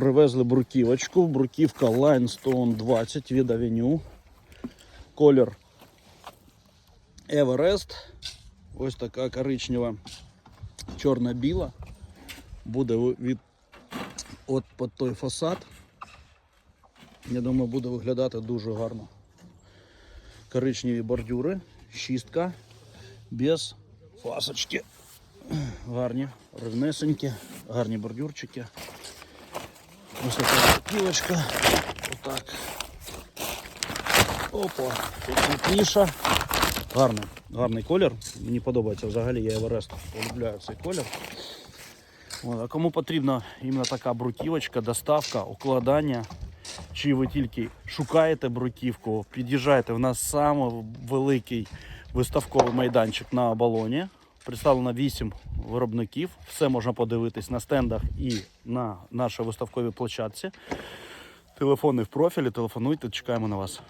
Привезли бруківочку. Бруківка Limestone 20 від Avenue. Колір Everest. Ось така коричнева, чорно-біла. Буде від от під той фасад. Я думаю, буде виглядати дуже гарно. Коричневі бордюри, шістка, без фасочки. Гарні, рівнесенькі, гарні бордюрчики. Ось така пілочка. Отак. Опа, тут крупніша. Гарний, колір. Мені подобається взагалі, я Еверест полюбляю цей колір. А кому потрібна іменно така бруківочка, доставка, укладання, чи ви тільки шукаєте бруківку, під'їжджайте. У нас саме великий виставковий майданчик на оболоні. Представлено 8 виробників. Все можна подивитись на стендах і на нашій виставковій площадці. Телефони в профілі, телефонуйте, чекаємо на вас.